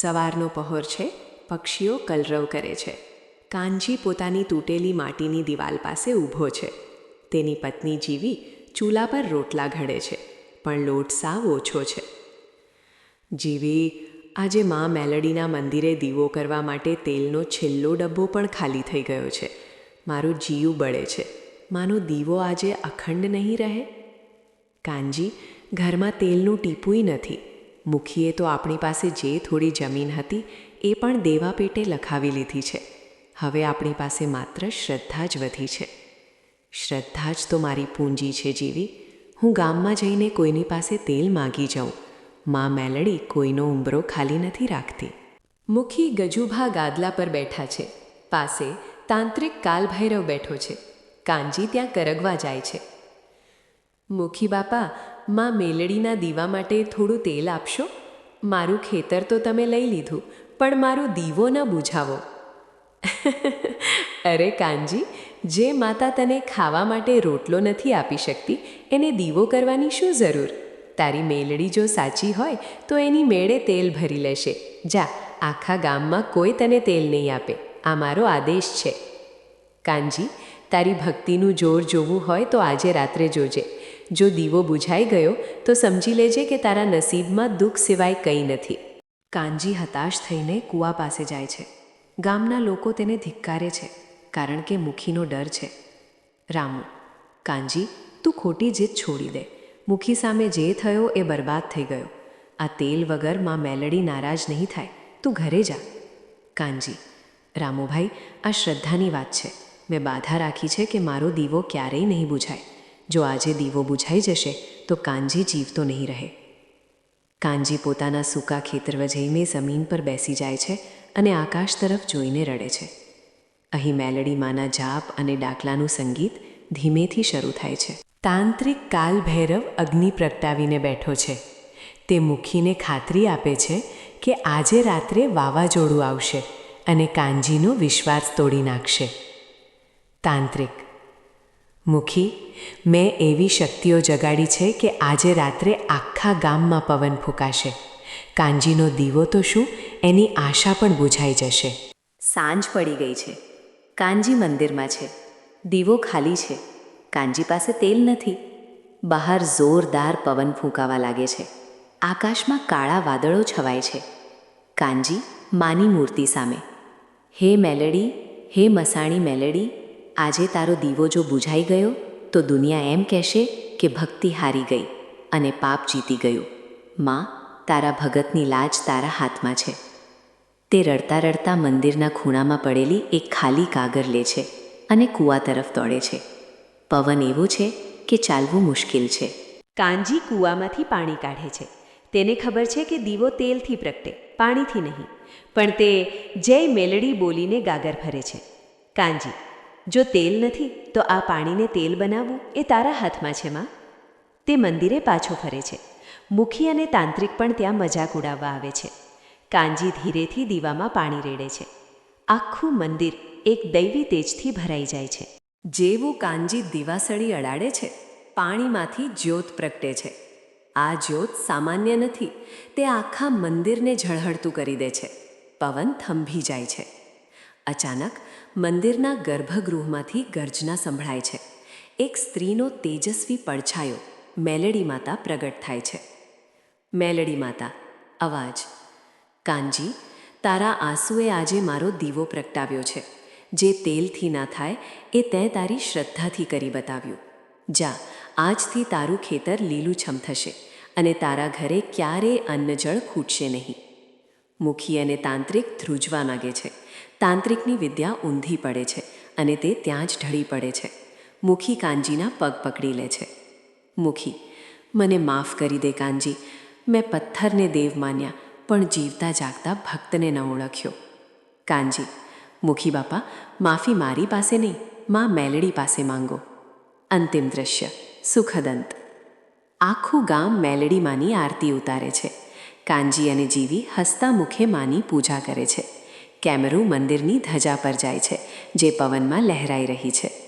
સવારનો પહોર છે, પક્ષીઓ કલરવ કરે છે. કાનજી પોતાની તૂટેલી માટીની દિવાલ પાસે ઊભો છે. તેની પત્ની જીવી ચૂલા પર રોટલા ઘડે છે, પણ લોટ સાવ ઓછો છે. જીવી, આજે મા મેલડીના મંદિરે દીવો કરવા માટે તેલનો છેલ્લો ડબ્બો પણ ખાલી થઈ ગયો છે. મારું જીવ બળે છે. માનો દીવો આજે અખંડ નહીં રહે? કાનજી, ઘરમાં તેલનું ટીપુંય નથી. મુખીએ તો આપણી પાસે જે થોડી જમીન હતી એ પણ દેવા પેટે લખાવી લીધી છે. હવે આપણી પાસે માત્ર શ્રદ્ધા જ વધી છે. શ્રદ્ધા જ તો મારી પૂંજી છે જીવી. હું ગામમાં જઈને કોઈની પાસે તેલ માગી જાઉં. માં મેલડી કોઈનો ઉંબરો ખાલી નથી રાખતી. મુખી ગજુભા ગાદલા પર બેઠા છે. પાસે તાંત્રિક કાલભૈરવ બેઠો છે. કાનજી ત્યાં કરગવા જાય છે. મુખી બાપા માં મેલડીના દીવા માટે થોડું તેલ આપશો? મારું ખેતર તો તમે લઈ લીધું, પણ મારો દીવો ન બુઝાવો. અરે કાનજી, જે માતા તને ખાવા માટે રોટલો નથી આપી શકતી, એને દીવો કરવાની શું જરૂર? તારી મેલડી જો સાચી હોય, તો એની મેળે તેલ ભરી લેશે. જા, આખા ગામમાં કોઈ તને તેલ નહીં આપે. આ મારો આદેશ છે. કાનજી, તારી ભક્તિનું જોર જોવું હોય તો આજે રાત્રે જોજે. જો દીવો બુઝાઈ ગયો, તો સમજી લેજે કે તારા નસીબમાં દુઃખ સિવાય કંઈ નથી. કાનજી હતાશ થઈને કૂવા પાસે જાય છે. ગામના લોકો તેને ધિક્કારે છે, કારણ કે મુખીનો ડર છે. રામુ, કાનજી, તું ખોટી જીત છોડી દે. મુખી સામે જે થયો એ બરબાદ થઈ ગયો. આ તેલ વગરમાં મેલડી નારાજ નહીં થાય. તું ઘરે જા. કાનજી, રામુભાઈ, આ શ્રદ્ધાની વાત છે. મેં બાધા રાખી છે કે મારો દીવો ક્યારેય નહીં બુઝાય. જો આજે દીવો બુઝાઈ જશે, તો કાનજી જીવતો નહીં રહે. કાનજી પોતાના સૂકા ખેતર વજઈને જમીન પર બેસી જાય છે અને આકાશ તરફ જોઈને રડે છે. અહીં મેલડી માના જાપ અને ડાકલાનું સંગીત ધીમેથી શરૂ થાય છે. તાંત્રિક કાલ ભૈરવ અગ્નિ પ્રગટાવીને બેઠો છે. તે મુખીને ખાતરી આપે છે કે આજે રાત્રે વાવાઝોડું આવશે અને કાનજીનો વિશ્વાસ તોડી નાખશે. તાંત્રિક મુખી, મેં એવી શક્તિઓ જગાડી છે કે આજે રાત્રે આખા ગામમાં પવન ફૂંકાશે. કાંજીનો દીવો તો શું? એની આશા પણ બુઝાઈ જશે. સાંજ પડી ગઈ છે. કાંજી મંદિરમાં છે. દીવો ખાલી છે. કાંજી પાસે તેલ નથી. બહાર જોરદાર પવન ફૂંકાવા લાગે છે. આકાશમાં કાળા વાદળો છવાય છે. કાંજી માની મૂર્તિ સામે. હે મેલડી, હે મસાણી મેલડી આજે તારો દીવો જો બુઝાઈ ગયો, તો દુનિયા એમ કહેશે કે ભક્તિ હારી ગઈ અને પાપ જીતી ગયું. માં, તારા ભગતની લાજ તારા હાથમાં છે. તે રડતા રડતા મંદિરના ખૂણામાં પડેલી એક ખાલી કાગર લે છે અને કૂવા તરફ દોડે છે. પવન એવો છે કે ચાલવું મુશ્કેલ છે. કાનજી કૂવામાંથી પાણી કાઢે છે. તેને ખબર છે કે દીવો તેલથી પ્રગટે, પાણીથી નહીં. પણ તે જય મેલડી બોલીને ગાગર ભરે છે. કાંજી જો તેલ નથી, તો આ પાણીને તેલ બનાવવું એ તારા હાથમાં છે, માં. તે મંદિરે પાછો ફરે છે. મુખી અને તાંત્રિક પણ ત્યાં મજાક ઉડાવવા આવે છે. કાંજી ધીરેથી દીવામાં પાણી રેડે છે. આખું મંદિર એક દૈવી તેજથી ભરાઈ જાય છે. જેવું કાંજી દીવાસળી અડાડે છે, પાણીમાંથી જ્યોત પ્રગટે છે. આ જ્યોત સામાન્ય નથી, તે આખા મંદિરને ઝળહળતું કરી દે છે. પવન થંભી જાય છે. અચાનક મંદિરના ગર્ભગૃહમાંથી ગર્જના સંભળાય છે. એક સ્ત્રીનો તેજસ્વી પડછાયો મેલડી માતા પ્રગટ થાય છે. મેલડી માતા, અવાજ. કાનજી, તારા આંસુએ આજે મારો દીવો પ્રગટાવ્યો છે. જે તેલથી ના થાય એ તે તારી શ્રદ્ધાથી કરી બતાવ્યું. જા, આજથી તારું ખેતર લીલુંછમ થશે અને તારા ઘરે ક્યારેય અન્નજળ ખૂટશે નહીં. મુખી અને તાંત્રિક ધ્રુજવા લાગે છે. તાંત્રિકની વિદ્યા ઊંધી પડે છે અને તે ત્યાં જ ઢળી પડે છે. મુખી કાનજીના પગ પકડી લે છે. મુખી, મને માફ કરી દે કાનજી. મેં પથ્થરને દેવ માન્યા, પણ જીવતા જાગતા ભક્તને ન ઓળખ્યો. કાનજી, મુખી બાપા, માફી મારી પાસે નહીં, માં મેલડી પાસે માંગો. અંતિમ દ્રશ્ય, સુખદંત. આખું ગામ મેલડીમાંની આરતી ઉતારે છે. કાંજી અને જીવી હસતા મુખે માની પૂજા કરે છે. કેમેરો મંદિરની ધજા પર જાય છે, જે પવનમાં લહેરાઈ રહી છે.